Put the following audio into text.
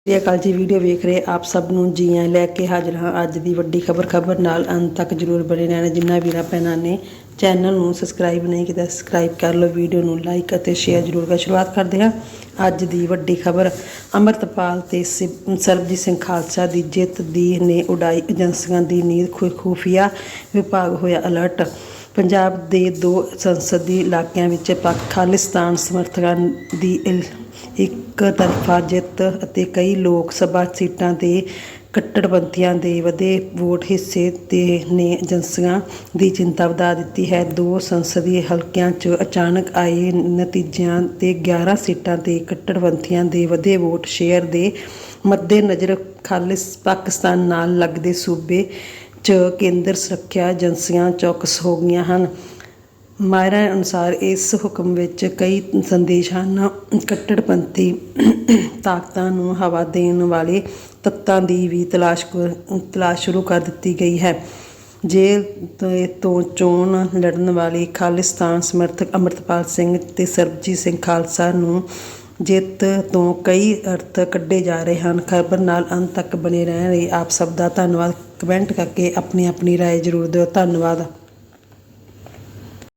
ਸਤਿ ਸ਼੍ਰੀ ਅਕਾਲ ਜੀ, ਵੀਡੀਓ ਵੇਖ ਰਹੇ ਆਪ ਸਭ ਨੂੰ। ਜੀ ਆਇਆਂ ਲੈ ਕੇ ਹਾਜ਼ਰ ਹਾਂ ਅੱਜ ਦੀ ਵੱਡੀ ਖਬਰ। ਖਬਰ ਨਾਲ ਅੰਤ ਤੱਕ ਜਰੂਰ ਬਣੇ ਰਹਿਣਾ। ਜਿੰਨਾ ਵੀਰਾਂ ਭੈਣਾਂ ਨੇ ਚੈਨਲ ਨੂੰ ਸਬਸਕ੍ਰਾਈਬ ਨਹੀਂ ਕੀਤਾ ਸਬਸਕ੍ਰਾਈਬ ਕਰ ਲਓ, ਵੀਡੀਓ ਨੂੰ ਲਾਈਕ ਅਤੇ ਸ਼ੇਅਰ ਜਰੂਰ ਕਰ। ਸ਼ੁਰੂਆਤ ਕਰਦੇ ਹਾਂ ਅੱਜ ਦੀ ਵੱਡੀ ਖਬਰ। ਅਮਰਤਪਾਲ ਤੇ ਸਿ- ਸਰਬਜੀਤ ਸਿੰਘ ਖਾਲਸਾ ਦੀ ਜਿੱਤ ਦੀ ਨੇ ਉਡਾਈ ਏਜੰਸੀਆਂ ਦੀ ਨੀਂਦ ਖੁ- ਖੁਫੀਆ। ਵਿਭਾਗ ਹੋਇਆ ਅਲਰਟ ਪੰਜਾਬ ਦੇ ਦੋ ਸੰਸਦੀ ਇਲਾਕਿਆਂ ਵਿੱਚ ਪਾਕ ਖਾਲਿਸਤਾਨ ਸਮਰਥਕਾਂ ਦੀ ਇਲ- ਇੱਕ ਤਰਫਾ ਜਿੱਤ ਅਤੇ ਕਈ ਲੋਕ ਸਭਾ ਸੀਟਾਂ ਤੇ ਕੱਟੜਪੰਥੀਆਂ ਦੇ ਵਧੇ ਵੋਟ ਹਿੱਸੇ ਤੇ ਨੇ ਏਜੰਸੀਆਂ ਦੀ ਚਿੰਤਾ ਵਧਾ ਦਿੱਤੀ ਹੈ। ਦੋ ਸੰਸਦੀ ਹਲਕਿਆਂ 'ਚ ਅਚਾਨਕ ਆਏ ਨਤੀਜਿਆਂ ਤੇ 11 ਸੀਟਾਂ ਤੇ ਕੱਟੜਪੰਥੀਆਂ ਦੇ ਵਧੇ ਵੋਟ ਸ਼ੇਅਰ ਦੇ ਮੱਦੇਨਜ਼ਰ ਖਾਲਿਸ ਪਾਕਿਸਤਾਨ ਨਾਲ ਲੱਗਦੇ ਸੂਬੇ 'ਚ ਕੇਂਦਰ ਸੁਰੱਖਿਆ ਏਜੰਸੀਆਂ ਚੌਕਸ ਹੋ ਗਈਆਂ ਹਨ। ਮਾਹਿਰਾਂ ਅਨੁਸਾਰ ਇਸ ਹੁਕਮ ਵਿੱਚ ਕਈ ਸੰਦੇਸ਼ ਹਨ। ਕੱਟੜਪੰਥੀ ਤਾਕਤਾਂ ਨੂੰ ਹਵਾ ਦੇਣ ਵਾਲੇ ਤੱਤਾਂ ਦੀ ਵੀ ਤਲਾਸ਼ ਕਰ- ਤਲਾਸ਼ ਸ਼ੁਰੂ ਕਰ ਦਿੱਤੀ ਗਈ ਹੈ। ਜੇਲ੍ਹ ਤੋਂ- ਤੋਂ ਚੋਣ ਲੜਨ ਵਾਲੇ ਖਾਲਿਸਤਾਨ ਸਮਰਥਕ ਅਮਰਤਪਾਲ ਸਿੰਘ ਤੇ ਸਰਬਜੀਤ ਸਿੰਘ ਖਾਲਸਾ ਨੂੰ ਜਿੱਤ ਤੋਂ ਕਈ ਅਰਥ ਕੱਢੇ ਜਾ ਰਹੇ ਹਨ। ਖ਼ਬਰ ਨਾਲ ਅੰਤ ਤੱਕ ਬਣੇ ਰਹਿਣ ਲਈ ਆਪ ਸਭ ਦਾ ਧੰਨਵਾਦ। ਕਮੈਂਟ ਕਰਕੇ ਆਪਣੀ ਆਪਣੀ ਰਾਏ ਜ਼ਰੂਰ ਦਿਓ। ਧੰਨਵਾਦ।